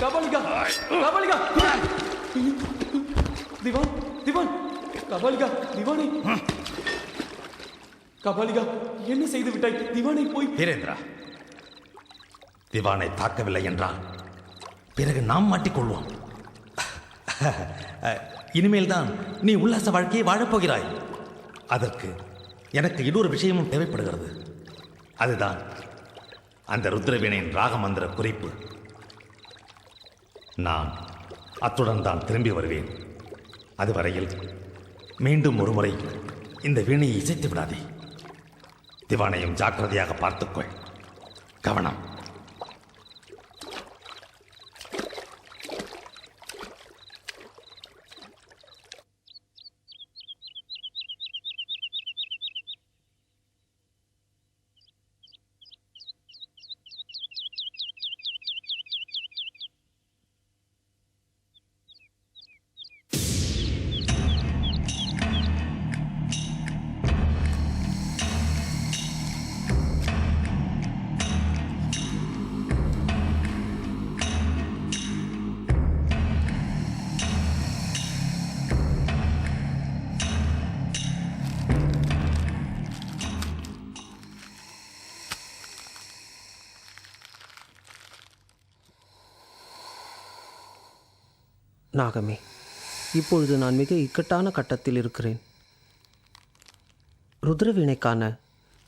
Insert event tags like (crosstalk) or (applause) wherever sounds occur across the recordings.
கபாலிகா கபாலிகா. திவான் திவான் கபாலிகா திவானை. கபாலிகா என்ன செய்து விட்டாய்? திவானை போய். வீரேந்திரா திவானை தாக்கவில்லை என்றால் பிறகு நாம் மாட்டிக்கொள்வோம் இனிமேல் தான் நீ உல்லாச வாழ்க்கையை வாழப்போகிறாய் அதற்கு எனக்கு இன்னொரு விஷயமும் தேவைப்படுகிறது. அதுதான் அந்த ருத்ரவீணையின் ராகமந்திர குறிப்பு. நான் அத்துடன் தான் திரும்பி வருவேன். அதுவரையில் மீண்டும் ஒருமுறை இந்த வீணையை இசைத்து விடாதே. திவானையும் ஜாக்கிரதையாக பார்த்துக்கொள். கவனம். நாகமே இப்பொழுது நான் மிக இக்கட்டான கட்டத்தில் இருக்கிறேன். ருத்ரவீணைக்கான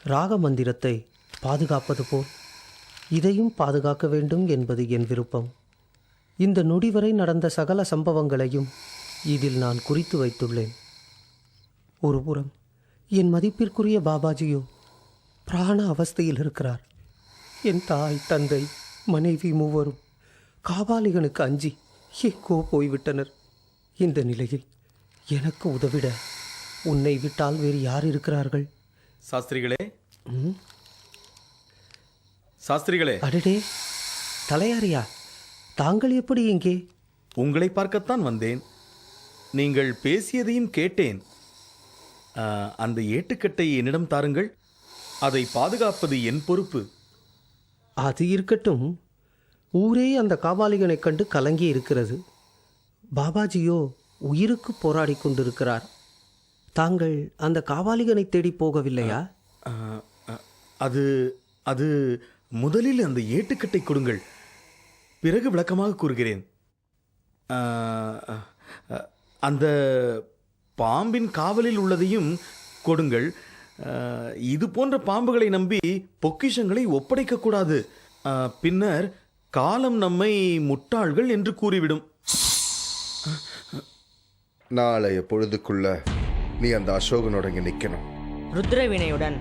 ராக மந்திரத்தை பாதுகாப்பது போல் இதையும் பாதுகாக்க வேண்டும் என்பது என் விருப்பம். இந்த நொடி வரை நடந்த சகல சம்பவங்களையும் இதில் நான் குறித்து வைத்துள்ளேன். ஒருபுறம் என் மதிப்பிற்குரிய பாபாஜியோ பிராண அவஸ்தையில் இருக்கிறார். என் தாய் தந்தை மனைவி மூவரும் காபாலிகனுக்கு அஞ்சி எங்கோ போய்விட்டனர். இந்த நிலையில் எனக்கு உதவிட உன்னை விட்டால் வேறு யார் இருக்கிறார்கள்? சாஸ்திரிகளே. சாஸ்திரிகளே. அடடே தலையாரியா தாங்கள் எப்படி இங்கே? உங்களை பார்க்கத்தான் வந்தேன். நீங்கள் பேசியதையும் கேட்டேன். அந்த ஏட்டுக்கட்டை என்னிடம் தாருங்கள். அதை பாதுகாப்பது என் பொறுப்பு. அது இருக்கட்டும். ஊரே அந்த காபாலிகனைக் கண்டு கலங்கி இருக்கிறது. பாபாஜியோ உயிருக்கு போராடி கொண்டிருக்கிறார். தாங்கள் அந்த காபாலிகனை தேடி போகவில்லையா? அது அது முதலில் அந்த ஏட்டுக்கட்டை கொடுங்கள். பிறகு விளக்கமாக கூறுகிறேன். அந்த பாம்பின் காவலில் உள்ளதையும் கொடுங்கள். இது போன்ற பாம்புகளை நம்பி பொக்கிஷங்களை ஒப்படைக்கக்கூடாது பின்னர் காலம் நம்மை முட்டாள்கள் என்று கூறிவிடும். நாளைய பொழுதுக்குள்ள நீ அந்த அசோகனோட இங்க நிக்கணும். ருத்ரவினையுடன்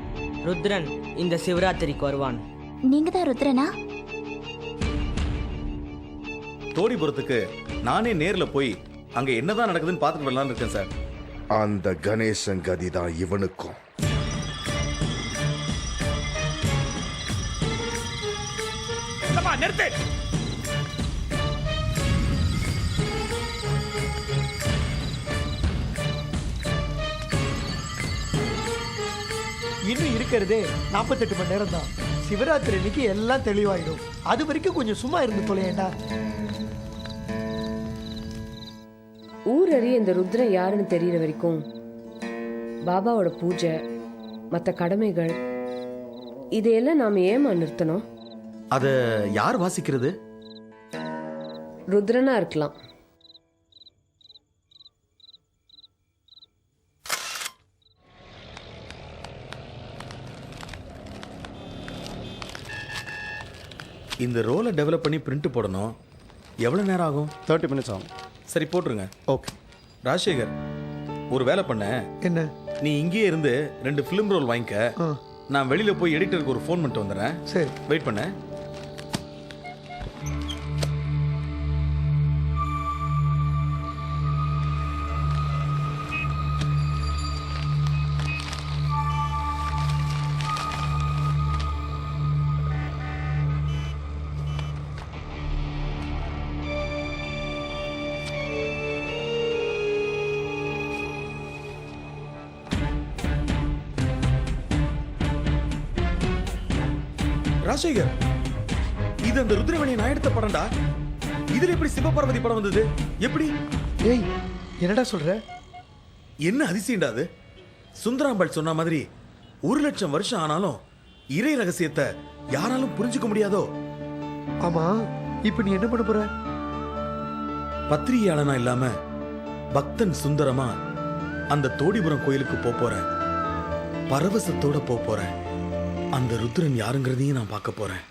ருத்ரன் இந்த சிவராத்திரிக்கு வருவான். நீங்க தான் ருத்ரனா? தோடிபுரத்துக்கு நானே நேர்ல போய் அங்க என்னதான் நடக்குதுன்னு பார்த்துட்டு வரலாம்னு இருக்கேன் சார். அந்த கணேசன் கதி தான் இவனுக்கும். நிறுத்து. இன்னும் இருக்கிறதே நாற்பத்தெட்டு மணி நேரம் தான் சிவராத்திரி அன்னைக்கு எல்லாம் தெளிவாயிடும். அது வரைக்கும் கொஞ்சம் சும்மா இருந்து தொலையேண்டா ஊரறிய இந்த ருத்ரன் யாருன்னு தெரியற வரைக்கும் பாபாவோட பூஜை மற்ற கடமைகள் இதையெல்லாம் நாம ஏமா நிறுத்தணும்? அத யார் வாசிக்கிறது? ருத்ரனா இருக்கலாம். இந்த ரோலை டெவலப் பண்ணி பிரிண்ட் போடணும். எவ்வளவு நேரம் ஆகும்? தேர்ட்டி மினிட்ஸ் ஆகும். சரி போட்டுருங்க. ஓகே ராஜசேகர் ஒரு வேலை பண்ண. என்ன? நீ இங்கேயே இருந்து ரெண்டு ஃபிலிம் ரோல் வாங்கிக்க. நான் வெளியில போய் எடிட்டருக்கு ஒரு ஃபோன் பண்ணிட்டு வந்துடுறேன். சரி. வெயிட் பண்ண. ராஜசேகர் இது அந்த ருத்ரவேணி நான் எடுத்த படம்டா. இதுல எப்படி சிவபார்வதி படம் வந்தது? எப்படி? ஏய் என்னடா சொல்ற? என்ன அதிசயம்டா அது? சுந்தராம்பாள் சொன்ன மாதிரி ஒரு லட்சம் வருஷம் ஆனாலும் இறை ரகசியத்தை யாராலும் புரிஞ்சுக்க முடியாதோ? ஆமா இப்போ நீ என்ன பண்ண போற? பத்திரிகையாளனா இல்லாம பக்தன் சுந்தரமா அந்த தோடிபுரம் கோயிலுக்கு போறேன். பரவசத்தோட போறேன். அந்த ருத்ரன் யாருங்கிறதையும் நான் பார்க்க போறேன்.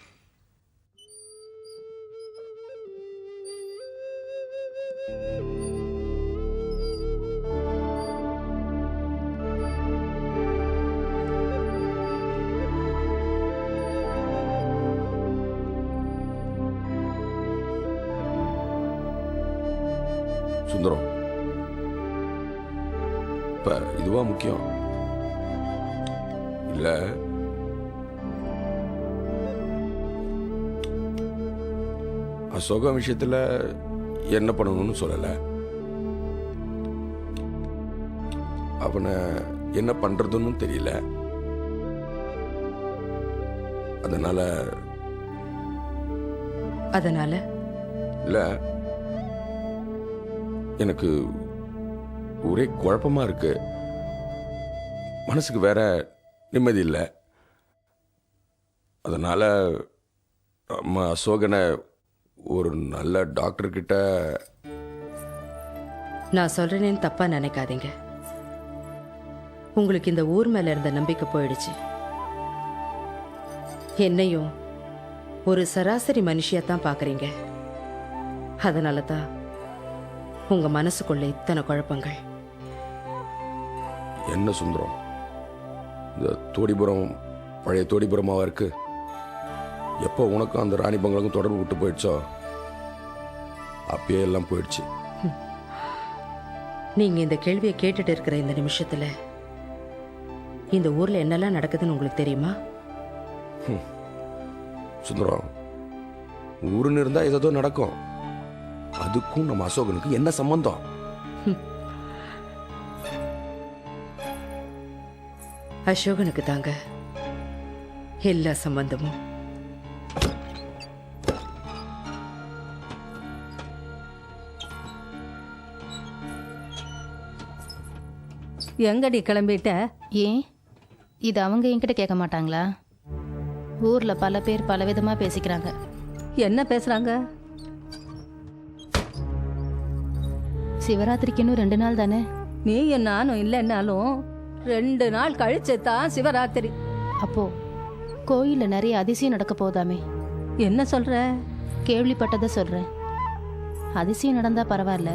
சுந்தரம் இப்ப இதுவா முக்கியம்? இல்லை அசோகம் விஷயத்துல என்ன பண்ணணும்னு சொல்லல. அவனை என்ன பண்றதுன்னு தெரியல. அதனால அதனால? இல்ல. எனக்கு ஒரே குழப்பமா இருக்கு. மனசுக்கு வேற நிம்மதி இல்லை. அதனால நம்ம அசோகனை ஒரு நல்ல டாக்டர் கிட்ட நான் சொல்றேனேன்னு தப்பா நினைக்காதீங்க. உங்களுக்கு இந்த ஊர் மேல இருந்த நம்பிக்கை போயிடுச்சு. என்னையும் ஒரு சராசரி மனுஷியா தான் பாக்குறீங்க. அதனால தான் உங்க மனசுக்குள்ள இத்தனை குழப்பங்கள். என்ன சுந்தரம்? இந்த தோடிபுரம் பழைய தோடிபுரமாவா இருக்கு? எப்போ உனக்கும் அந்த ராணி பங்களுக்கும் தொடர்பு விட்டு போயிடுச்சோ? அப்பயே எல்லாம் போயிடுச்சு. நீங்க இந்த கேள்வியை கேட்டுட்டு இருக்கிற இந்த நிமிஷத்துல இந்த ஊர்ல என்னெல்லாம் நடக்குதுன்னு உங்களுக்கு தெரியுமா? சுந்தரம் ஊருன்னு இருந்தா ஏதோ நடக்கும். அதுக்கும் நம்ம அசோகனுக்கு என்ன சம்பந்தம்? அசோகனுக்கு தாங்க எல்லா சம்பந்தமும். எங்கடி கிளம்பிட்ட? ஏன்? இது அவங்க என்கிட்ட கேட்க மாட்டாங்களா? ஊர்ல பல பேர் பல விதமா பேசிக்கிறாங்க. என்ன பேசுறாங்க? சிவராத்திரிக்கு இன்னும் ரெண்டு நாள் தானே? நீயும் நானும் இல்லைன்னாலும் ரெண்டு நாள் கழிச்சு தான் சிவராத்திரி. அப்போ கோயில்ல நிறைய அதிசயம் நடக்க போதாமே? என்ன சொல்ற? கேள்விப்பட்டதை சொல்றேன். அதிசயம் நடந்தா பரவாயில்ல.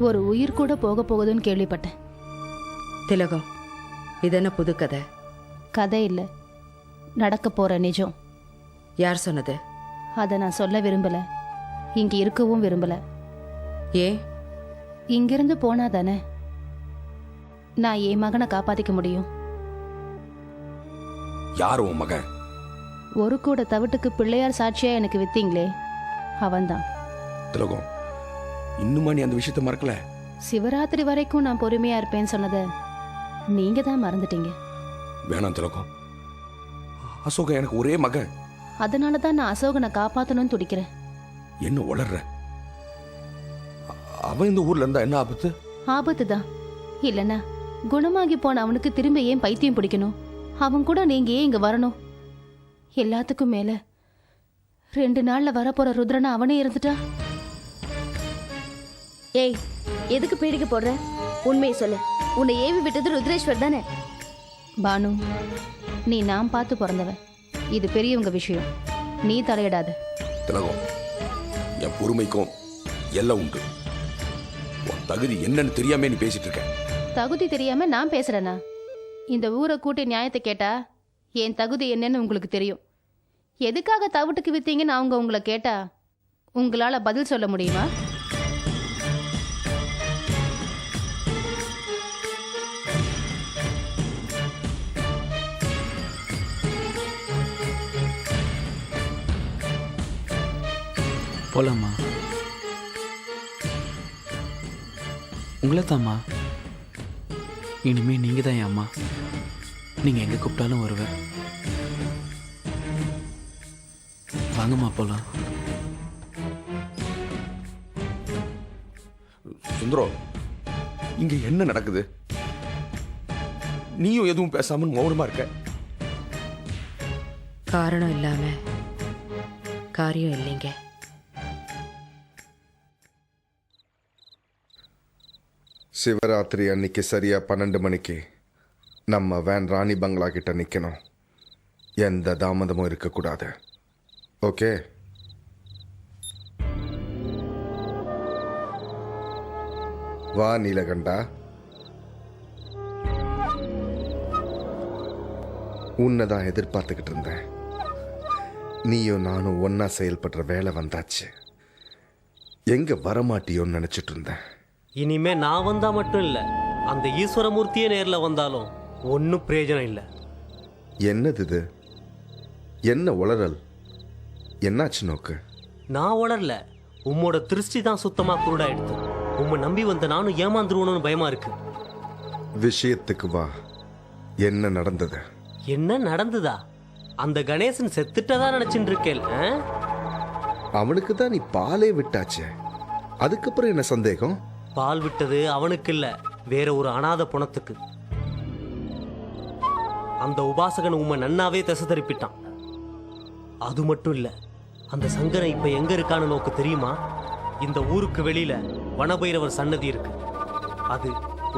ஒரு உயிர் கூட போக போகுதுன்னு கேள்விப்பட்டேன். திலகம் இது என்ன புது கதை? கதை இல்லை. நடக்க போற நிஜம். யார் சொன்னது? அதை நான் சொல்ல விரும்பல. இங்க இருக்கவும் விரும்பல. ஏன் இங்கிருந்து போனா தானே? நான் என் மகனை காப்பாத்திக்க முடியும். யார் உன் மகன்? ஒரு கூட தவிட்டுக்கு பிள்ளையார் சாட்சியா எனக்கு வித்தீங்களே? அவன்தான். திலகம் இன்னுமா நீ அந்த விஷயத்த மறக்கல? சிவராத்திரி வரைக்கும் நான் பொறுமையா இருப்பேன்னு சொன்னதை நீங்க தான் மறந்துட்டீங்க. வேணாம் திலகம். அசோகன் எனக்கு ஒரே மகன். அதனால தான் நான் அசோகனை காப்பாத்தணும்னு துடிக்கிறேன். என்ன உளர்ற? அவன் இந்த ஊர்ல இருந்தா என்ன ஆபத்து? ஆபத்து தான் இல்லைன்னா குணமாகி போன அவனுக்கு திரும்ப ஏன் பைத்தியம் பிடிக்கணும்? அவன் கூட நீங்க ஏன் இங்க வரணும்? எல்லாத்துக்கும் மேல ரெண்டு நாள்ல வரப்போற ருத்ரனா அவனே இருந்துட்டா ஏய் எதுக்கு பீடிக்க போடுற? உண்மையை சொல்லு. உன்னை ஏவி விட்டது ருத்ரேஸ்வர் தானே? பானு நீ நான் பார்த்து பிறந்தவன். இது பெரியவங்க விஷயம். நீ தலையிடாத. திலகம் என் பொறுமைக்கும் எல்லாம் உண்டு. உன் தகுதி என்னன்னு தெரியாம நீ பேசிட்டு இருக்க. தகுதி தெரியாம நான் பேசுறேனா? இந்த ஊரை கூட்டி நியாயத்தை கேட்டா என் தகுதி என்னன்னு உங்களுக்கு தெரியும். எதுக்காக தவிட்டுக்கு வித்தீங்கன்னு அவங்க உங்களை கேட்டா உங்களால பதில் சொல்ல முடியுமா? போலாமா உங்களை தாம்மா இனிமே நீங்க தான் என் அம்மா. நீங்க எங்க கூப்பிட்டாலும் வருவேன். வாங்கம்மா போலாம். சுந்தரம் இங்க என்ன நடக்குது? நீயும் எதுவும் பேசாம மௌனமா இருக்க? காரணம் இல்லாம காரியம் இல்லைங்க. சிவராத்திரி அன்னைக்கு சரியாக பன்னெண்டு மணிக்கு நம்ம வேன் ராணி பங்களா கிட்ட நிற்கணும் எந்த தாமதமும் இருக்கக்கூடாது. ஓகே? வா நீலகண்டா. உன்னை தான் எதிர்பார்த்துக்கிட்டு இருந்தேன். நீயும் நானும் ஒன்னா செயல்படுற வேலை வந்தாச்சு. எங்க வரமாட்டியோன்னு நினைச்சிட்டு இருந்தேன். இனிமே நான் வந்தா மட்டும் இல்ல அந்த ஈஸ்வரமூர்த்தியே நேர்ல வந்தாலும் ஒன்றும் பிரயோஜனம் இல்லை. என்னது இது? என்ன உளறல்? என்னாச்சு நோக்கு? நான் உணரல உம்மோட திருஷ்டி தான் சுத்தமா குருடாயிடுது. உம்மை நம்பி வந்த நானும் ஏமாந்துருவணும்னு பயமா இருக்கு. விஷயத்துக்கு வா. என்ன நடந்தது? என்ன நடந்ததா? அந்த கணேசன் செத்துட்டதா நினைச்சுட்டு இருக்கேன்? அவனுக்கு தான் நீ பாலே விட்டாச்சே. அதுக்கப்புறம் என்ன சந்தேகம்? பால் விட்டது அவனுக்கு இல்ல வேற ஒரு அனாத புணத்துக்கு. அந்த உபாசகன் உம்மை நன்னாவே திசை திருப்பிட்டான் அது மட்டும் இல்ல அந்த சங்கரன் இப்ப எங்க இருக்கான்னு நோக்கு தெரியுமா? இந்த ஊருக்கு வெளியில வனபைரவர் சன்னதி இருக்கு. அது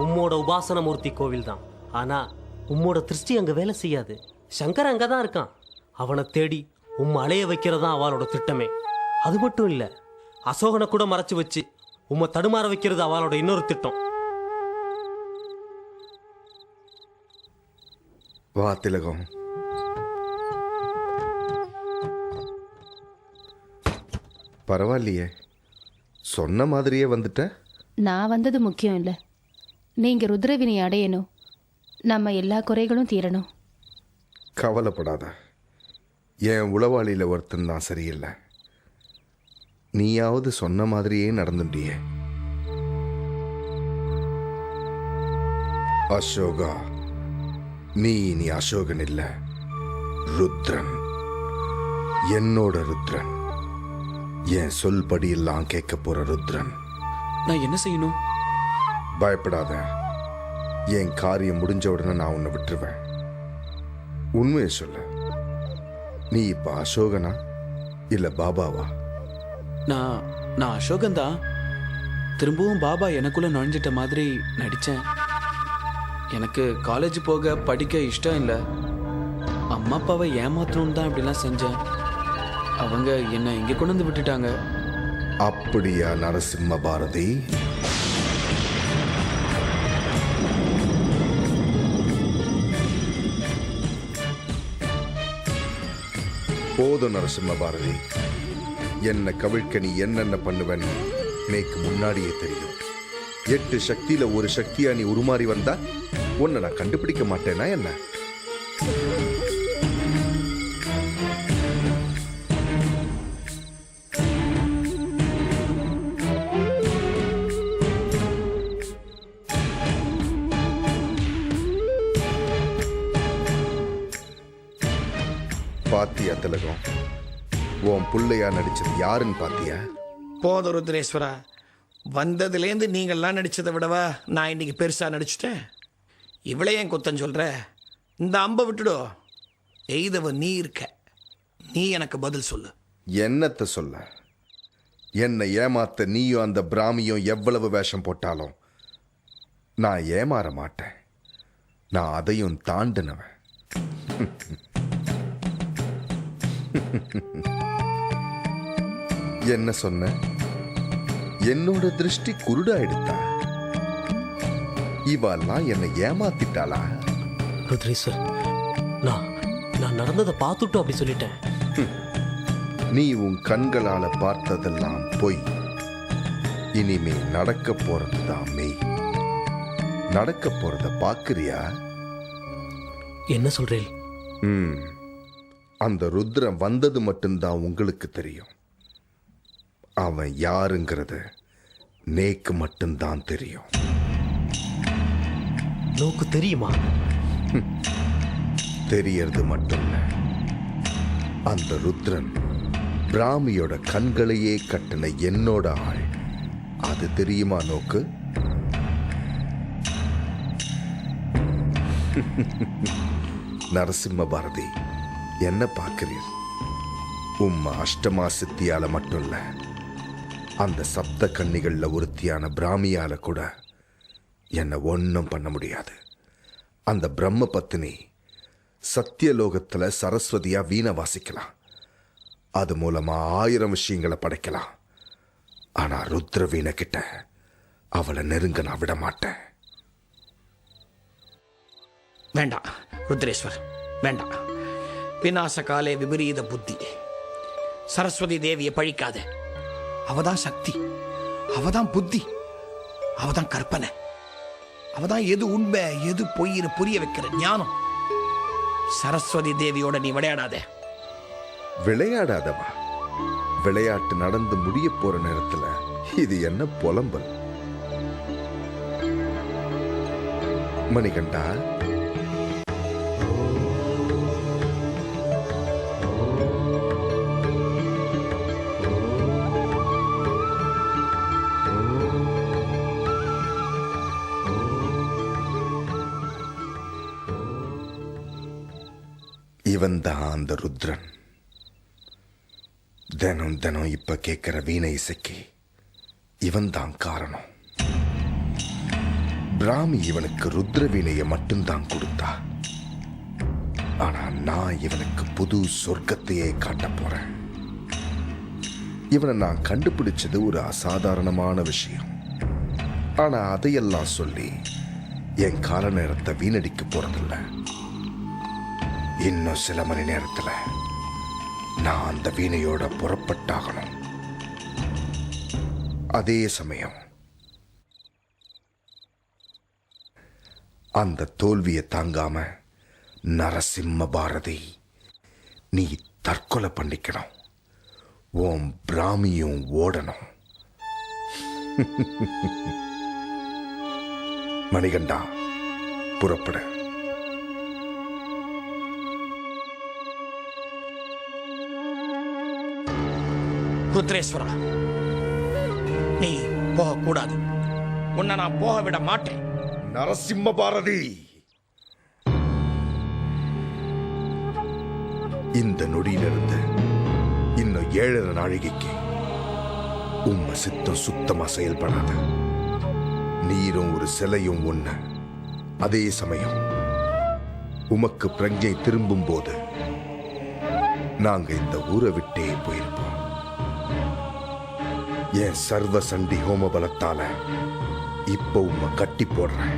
உம்மோட உபாசன மூர்த்தி கோவில் தான் ஆனா உம்மோட திருஷ்டி அங்க வேலை செய்யாது. சங்கர் அங்க தான் இருக்கான். அவனை தேடி உம்மை அலைய வைக்கிறதா அவளோட திட்டமே. அது மட்டும் இல்ல அசோகனை கூட மறைச்சு வச்சு உம்மை தடுமாற வைக்கிறது அவளோட இன்னொரு திட்டம். வா திலகம். பரவாயில்லையே. சொன்ன மாதிரியே வந்துட்ட? நான் வந்தது முக்கியம் இல்லை. நீங்க ருத்ரவினை அடையணும். நம்ம எல்லா குறைகளும் தீரணும். கவலைப்படாத. என் உளவாளியில் ஒருத்தன் தான் சரியில்லை. நீயாவது சொன்ன மாதிரியே நடந்துட்டியே. அசோகா நீ இனி அசோகன் இல்ல. ருத்ரன். என்னோட ருத்ரன். என் சொல்படி எல்லாம் கேட்க போற ருத்ரன். நான் என்ன செய்யணும்? பயப்படாத. என் காரியம் முடிஞ்ச உடனே நான் உன்னை விட்டுருவேன். உண்மையை சொல்லு. நீ இப்ப அசோகனா? இல்ல பாபாவா? நான் நான் அசோகன் தான் திரும்பவும் பாபா எனக்குள்ள நுழைஞ்சிட்ட மாதிரி நடித்தேன் எனக்கு காலேஜ் போக படிக்க இஷ்டம் இல்லை. அம்மா அப்பாவை ஏமாத்தணும்னு தான் இப்படிலாம் செஞ்சேன். அவங்க என்னை இங்கே கொண்டு வந்து விட்டுட்டாங்க. அப்படியா நரசிம்ம பாரதி? போதும் நரசிம்ம பாரதி. என்ன கவிழ்க்க நீ என்னென்ன பண்ணுவேன்னு மேக்கு முன்னாடியே தெரியும். எட்டு சக்தியில ஒரு சக்தியா நீ உருமாறி வந்தா உன்னை நான் கண்டுபிடிக்க மாட்டேனா என்ன? நடிச்சது யாருன்னு பாத்தியா? போதும் ருத்ரேஸ்வரா. வந்ததுலேருந்து நீங்கள்லாம் நடிச்சதை விடவா நான் இன்னைக்கு பெருசாக நடிச்சிட்டேன். இவளே ஏன் குத்தம் சொல்கிற இந்த அம்பை விட்டுடோ. எய்தவ நீ இருக்க. நீ எனக்கு பதில் சொல்லு. என்னத்த சொல்ல? என்னை ஏமாத்த நீயும் அந்த பிராமியும் எவ்வளவு வேஷம் போட்டாலும் நான் ஏமாற மாட்டேன். நான் அதையும் தாண்டினவன். (laughs) என்ன சொன்ன? என்னோட திருஷ்டி குருடாயிடுத்தா? இவெல்லாம் என்னை ஏமாத்திட்டாளா? ருத்ரேஸ்வர் நான் நான் நடந்ததை பார்த்துட்டும் அப்படி சொல்லிட்டேன். நீ உன் கண்களால பார்த்ததெல்லாம் பொய். இனிமே நடக்க போறதுதான் மெய். நடக்க போறத பாக்குறியா என்ன சொல்றேன் அந்த ருத்ரன் வந்தது மட்டும்தான் உங்களுக்கு தெரியும். அவன் யாருங்கிறது நேக்கு மட்டும்தான் தெரியும். நோக்கு தெரியுமா? (laughs) தெரியறது மட்டும் இல்ல. அந்த ருத்ரன் பிராமியோட கண்களையே கட்டின என்னோட ஆள். அது தெரியுமா நோக்கு? (laughs) நரசிம்ம பாரதி என்ன பார்க்கிறீர்? உம்ம அஷ்டமா சித்தியால மட்டும் இல்ல. அந்த சப்த கன்னிகளில் ஒருத்தியான பிராமியால் கூட என்னை ஒன்றும் பண்ண முடியாது. அந்த பிரம்ம பத்தினி சத்தியலோகத்தில் சரஸ்வதியாக வீணை வாசிக்கலாம். அது மூலமாக ஆயிரம் விஷயங்களை படைக்கலாம். ஆனால் ருத்ர வீணை கிட்ட அவளை நெருங்க நான் விட மாட்டேன். வேண்டாம் ருத்ரேஸ்வர் வேண்டாம் விநாச காலே விபரீத புத்தி. சரஸ்வதி தேவியை பழிக்காத. அவதான் சக்தி அவதான் புத்தி அவதான் கற்பனை. அவதான் எது உண்மை எது பொய்னு புரிய வைக்கிற ஞானம். சரஸ்வதி தேவியோட நீ விளையாடாத. விளையாடாதவா? விளையாட்டு நடந்து முடிய போற நேரத்துல இது என்ன புலம்பல்? மணிகண்டா இவன் தான் அந்த ருத்ரன். தினம் தினம் இப்ப கேட்கிற வீணை இசைக்கு இவன் தான் காரணம். பிராமி இவனுக்கு ருத்ர வீணையை மட்டும்தான் கொடுத்தா. ஆனா நான் இவனுக்கு புது சொர்க்கத்தையே காட்டப் போறேன். இவனை நான் கண்டுபிடிச்சது ஒரு அசாதாரணமான விஷயம். ஆனா அதையெல்லாம் சொல்லி என் கால நேரத்தை வீணடிக்க போறதில்ல. இன்னும் சில மணி நேரத்துல நான் அந்த வீணையோட புறப்பட்டாகணும். அதே சமயம் அந்த தோல்வியை தாங்காம நரசிம்ம பாரதி நீ தற்கொலை பண்ணிக்கணும். உன் பிராமியும் ஓடணும். (laughs) மணிகண்டா புறப்பட. ருத்ரேஸ்வரா நீ போகக்கூடாது. உன்னை நான் போக விட மாட்டேன். நரசிம்ம பாரதி! இந்த நொடியிலிருந்து இன்னும் ஏழரை நாழிகைக்கு உம்ம சித்தம் சுத்தமா செயல்படாத. நீரும் ஒரு சிலையும் ஒண்ணு அதே சமயம் உமக்கு பிரஞ்சை திரும்பும் போது நாங்க இந்த ஊரை விட்டே என் சர்வ சண்டி ஹோம பலத்தால இப்ப உம்மை கட்டி போடுறேன்.